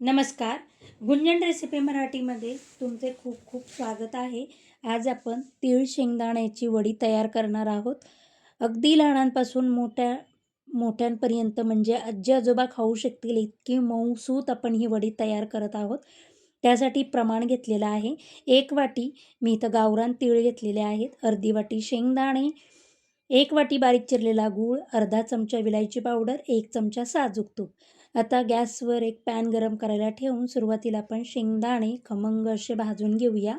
नमस्कार. गुंजन रेसिपी मराठीमध्ये तुमचे खूप खूप स्वागत आहे. आज आपण तीळ शेंगदाण्याची वडी तयार करणार आहोत. अगदी लहानांपासून मोठ्या मोठ्यांपर्यंत म्हणजे आजी आजोबा खाऊ शकतील इतकी मऊसूत आपण ही वडी तयार करत आहोत. त्यासाठी प्रमाण घेतलेलं आहे. एक वाटी मी इथं गावरान तीळ घेतलेले आहेत. अर्धी वाटी शेंगदाणे एक वाटी बारीक चिरलेला गूळ अर्धा चमचा विलायची पावडर एक चमचा साजूक तूप. आता गॅसवर एक पॅन गरम करायला ठेवून सुरुवातीला आपण शेंगदाणे खमंग असे भाजून घेऊया.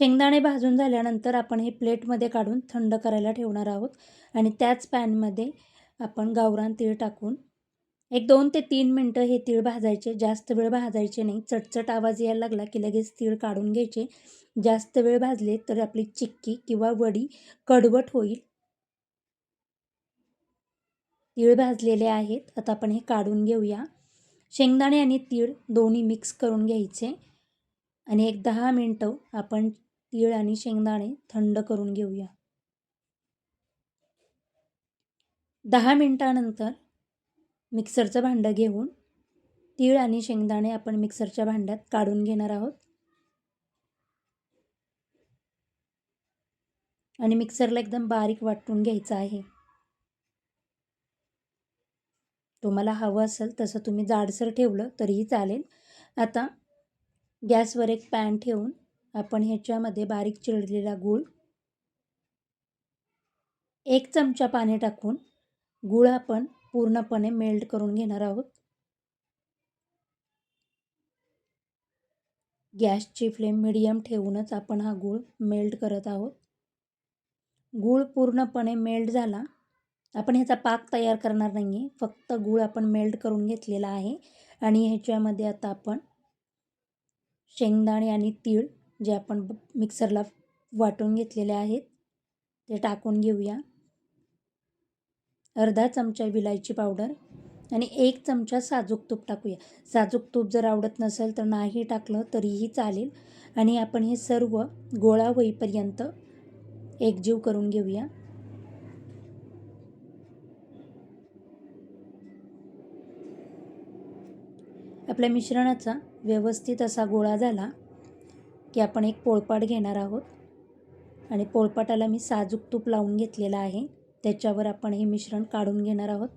शेंगदाणे भाजून झाल्यानंतर आपण हे प्लेटमध्ये काढून थंड करायला ठेवणार आहोत आणि त्याच पॅनमध्ये आपण गावरान तीळ टाकून एक दोन ते तीन मिनटं हे तीळ भाजायचे. जास्त वेळ भाजायचे नाही. चटचट आवाज यायला लागला की लगेच तीळ काढून घ्यायचे. जास्त वेळ भाजले तर आपली चिक्की किंवा वडी कडवट होईल. तीळ भाजलेले आहेत. आता आपण हे काढून घेऊया. शेंगदाणे आणि तीळ दोन्ही मिक्स करून घ्यायचे. आणि एक दहा मिनटं आपण तीळ आणि शेंगदाणे थंड करून घेऊया. दहा मिनटानंतर मिक्सरचं भांडं घेऊन तीळ आणि शेंगदाणे आपण मिक्सरच्या भांड्यात काढून घेणार आहोत. आणि मिक्सरला एकदम बारीक वाटून घ्यायचं आहे. तुम्हाला हवं असेल तसं तुम्ही जाडसर ठेवलं तरीही चालेल. आता गॅसवर एक पॅन ठेवून आपण ह्याच्यामध्ये बारीक चिरलेला गूळ एक चमचा पाणी टाकून गूळ आपण पूर्णपणे मेल्ट करून घेणार आहोत. गॅसची फ्लेम मिडियम ठेवूनच आपण हा गूळ मेल्ट करत आहोत. गूळ पूर्णपणे मेल्ट झाला. आपण ह्याचा पाक तयार करणार नाही आहे फक्त गूळ आपण मेल्ट करून घेतलेला आहे. आणि ह्याच्यामध्ये आता आपण शेंगदाणे आणि तीळ जे आपण मिक्सरला वाटून घेतलेले आहेत ते टाकून घेऊया. अर्धा चमचा विलायची पावडर आणि एक चमचा साजूक तूप टाकूया. साजूक तूप जर आवडत नसेल तर नाही टाकलं तरीही चालेल. आणि आपण हे सर्व गोळा होईपर्यंत एकजीव करून घेऊया. आपल्या मिश्रणाचा व्यवस्थित असा गोळा झाला की आपण एक पोळपाट घेणार आहोत. आणि पोळपाटाला मी साजूक तूप लावून घेतलेला आहे. त्याच्यावर आपण हे मिश्रण काढून घेणार आहोत.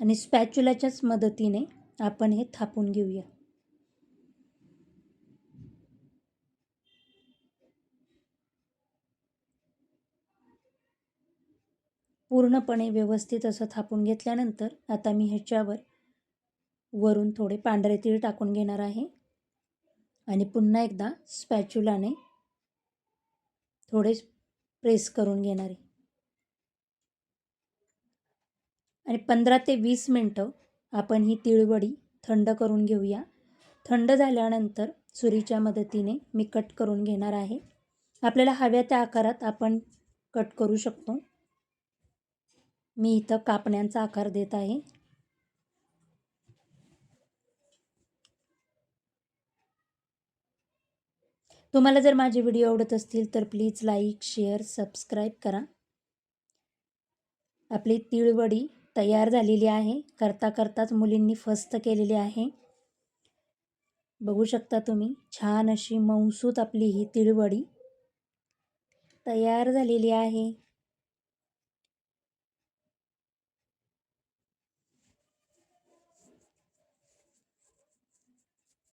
आणि स्पॅच्युलाच्याच मदतीने आपण हे थापून घेऊया. पूर्णपणे व्यवस्थित असं थापून घेतल्यानंतर आता मी ह्याच्यावर वरून थोडे पांढरे तीळ टाकून घेणार आहे. आणि पुन्हा एकदा स्पॅच्युलाने थोडे प्रेस करून घेणार आहे. आणि पंधरा ते वीस मिनटं आपण ही तिळवडी थंड करून घेऊया. थंड झाल्यानंतर सुरीच्या मदतीने मी कट करून घेणार आहे. आपल्याला हव्या त्या आकारात आपण कट करू शकतो. मी इथं कापण्यांचा आकार देत आहे. तुम्हाला जर माझे व्हिडिओ आवडत असतील तर प्लीज लाईक शेअर सबस्क्राईब करा. आपली तिळवडी तयार झालेली आहे. करता करताच मुलींनी फस्त केलेली आहे. बघू शकता तुम्ही छान अशी मौसूत आपली ही तिळवडी तयार झालेली आहे.